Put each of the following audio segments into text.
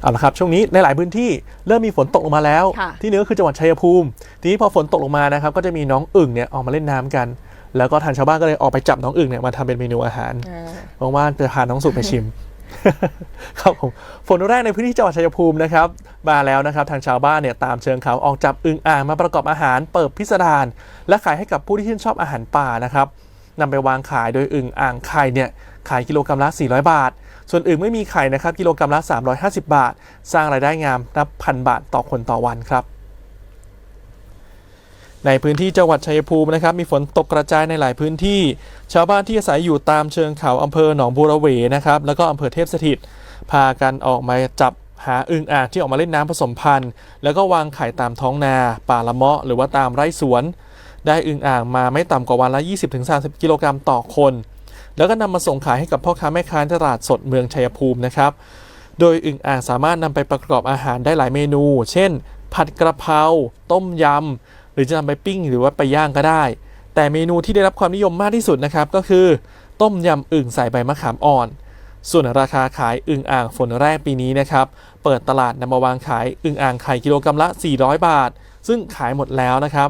เอาละครับช่วงนี้ในหลายพื้นที่เริ่มมีฝนตกลงมาแล้วค่ะที่เหนือคือจังหวัดชัยภูมิ ทีนี้พอฝนตกลงมานะครับก็จะมีน้องอึ่งเนี่ยออกมาเล่นน้ำกัน แล้วก็ทางชาวบ้านก็เลยออกไปจับน้องอึ่งเนี่ยมาทำเป็นเมนูอาหารอ่าว่างๆจะพาน้องสุไปชิมครับผมฝนแรกในพื้นที่จังหวัดชัยภูมินะครับมาแล้วนะครับ ทางชาวบ้านเนี่ยตามเชิงเขาออกจับอึ่งอ่างมาประกอบอาหารเปิดพิสดารและขายให้กับผู้ที่ชื่นชอบอาหารป่านะครับ นำไปวางขายโดยอึ่งอ่างไข่เนี่ยขายกิโลกรัมละ 400 บาท ส่วนอึ่งไม่มีไข่นะครับกิโลกรัมละ 350 บาท สร้างรายได้งามนับพันบาทต่อคนต่อวันครับในพื้นที่จังหวัดชัยภูมินะครับมีฝนตกกระจายในหลายพื้นที่ ชาวบ้านที่อาศัยอยู่ตามเชิงเขาอำเภอหนองบัวระเวนะครับแล้วก็อำเภอเทพสถิต พากันออกมาจับหาอึ่งอ่างที่ออกมาเล่นน้ำผสมพันธุ์ แล้วก็วางไข่ตามท้องนา ป่าละเมาะหรือว่าตามไร่สวน ได้อึ่งอ่างมาไม่ต่ำกว่าวันละ 20-30 กิโลกรัมต่อคน แล้วก็นำมาส่งขายให้กับพ่อค้าแม่ค้าตลาดสดเมืองชัยภูมินะครับ โดยอึ่งอ่างสามารถนำไปประกอบอาหารได้หลายเมนู เช่น ผัดกระเพรา ต้มยำ หรือจะนำไปปิ้งหรือว่าไปย่างก็ได้ แต่เมนูที่ได้รับความนิยมมากที่สุดนะครับก็คือ ต้มยำอึ่งใส่ใบมะขามอ่อนส่วนราคาขายอึ่งอ่างฝนแรกปีนี้นะครับ เปิดตลาดนำมาวางขายอึ่งอ่างไข่กิโลกรัมละ 400 บาท ซึ่งขายหมดแล้วนะครับ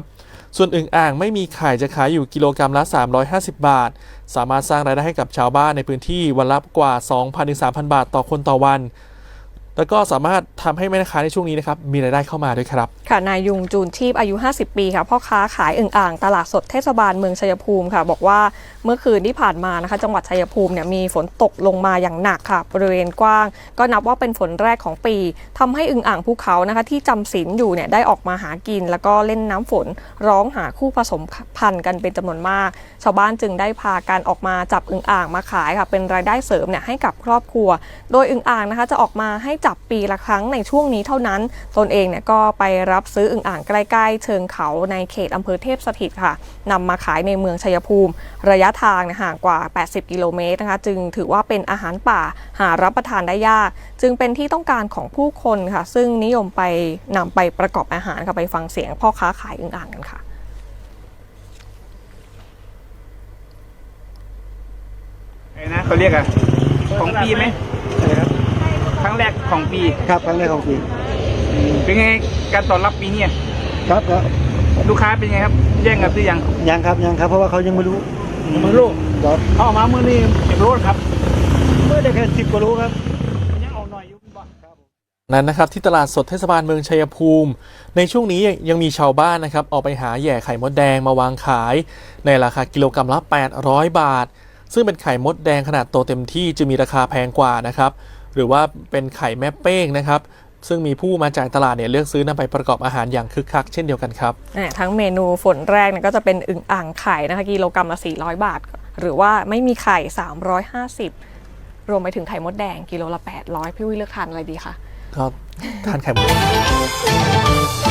ส่วนอึ่งอ่างไม่มีไข่จะขายอยู่กิโลกรัมละ 350 บาท สามารถสร้างรายได้ให้กับชาวบ้านในพื้นที่วันละกว่า 2,000-3,000 บาทต่อคนต่อวัน แล้วก็สามารถทำให้แม่ค้าในช่วงนี้นะครับมีรายได้เข้ามาด้วยครับ ค่ะนายยุงจูนชีพอายุ 50 ปีค่ะพ่อค้าขายอึ่งอ่างตลาดสดเทศบาลเมืองชัยภูมิค่ะ บอกว่าเมื่อคืนที่ผ่านมานะคะ จังหวัดชัยภูมิเนี่ยมีฝนตกลงมาอย่างหนักค่ะบริเวณกว้าง ก็นับว่าเป็นฝนแรกของปีทำให้อึ่งอ่างภูเขานะคะ ที่จำศีลอยู่เนี่ยได้ออกมาหากิน แล้วก็เล่นน้ำฝนร้องหาคู่ผสมพันธุ์กันเป็นจำนวนมาก ชาวบ้านจึงได้พากันออกมาจับอึ่งอ่างมาขายค่ะเป็นรายได้เสริมเนี่ยให้กับครอบครัว โดยอึ่งอ่างนะคะจะออกมาให้จับปีละครั้งในช่วงนี้เท่านั้นตนเองเนี่ยก็ไปรับซื้ออึ่งอ่างใกล้ๆ เชิงเขาในเขตอำเภอเทพสถิตค่ะนำมาขายในเมืองชัยภูมิ ระยะทางเนี่ยห่างกว่า 80 กิโลเมตรนะคะ จึงถือว่าเป็นอาหารป่าหารับประทานได้ยาก จึงเป็นที่ต้องการของผู้คนค่ะ ซึ่งนิยมไปนำไปประกอบอาหารค่ะไปฟังเสียงพ่อค้าขายอึ่งอ่างกันค่ะไอ้นะเขาเรียกอะของปีไหมอะไร ครับครั้งแรกของปี ครับครั้งแรกของปีเป็นไงการตอบรับปีเนี้ยครับครับลูกค้าเป็นไงครับ แย่งกันหรือยังยังครับยังครับ เพราะว่าเขายังไม่รู้ยังไม่รู้ครับเข้ามาเมื่อนี้เก็บรถครับเมื่อได้แค่สิบกว่ารู้ครับยังเอาหน่อยอยู่บ่นั้นนะครับที่ตลาดสดเทศบาลเมืองชัยภูมิ ในช่วงนี้ยังมีชาวบ้านนะครับออกไปหาแหย่ไข่มดแดงมาวางขาย ในราคากิโลกรัมละ 800 บาท ซึ่งเป็นไข่มดแดงขนาดโตเต็มที่จะมีราคาแพงกว่านะครับ หรือว่าเป็นไข่แม่เป้งนะครับซึ่งมีผู้มาจ่ายตลาดเนี่ยเลือกซื้อนำไปประกอบอาหารอย่างคึกคักเช่นเดียวกันครับอ่าทั้งเมนูฝนแรกเนี่ยก็จะเป็นอึ่งอ่างไข่นะคะกิโลกรัมละ 400 บาท หรือว่าไม่มีไข่ 350 รวมไปถึงไข่มดแดงกิโลละ 800 พี่วิเลือกทานอะไรดีคะก็ทานไข่มดแดง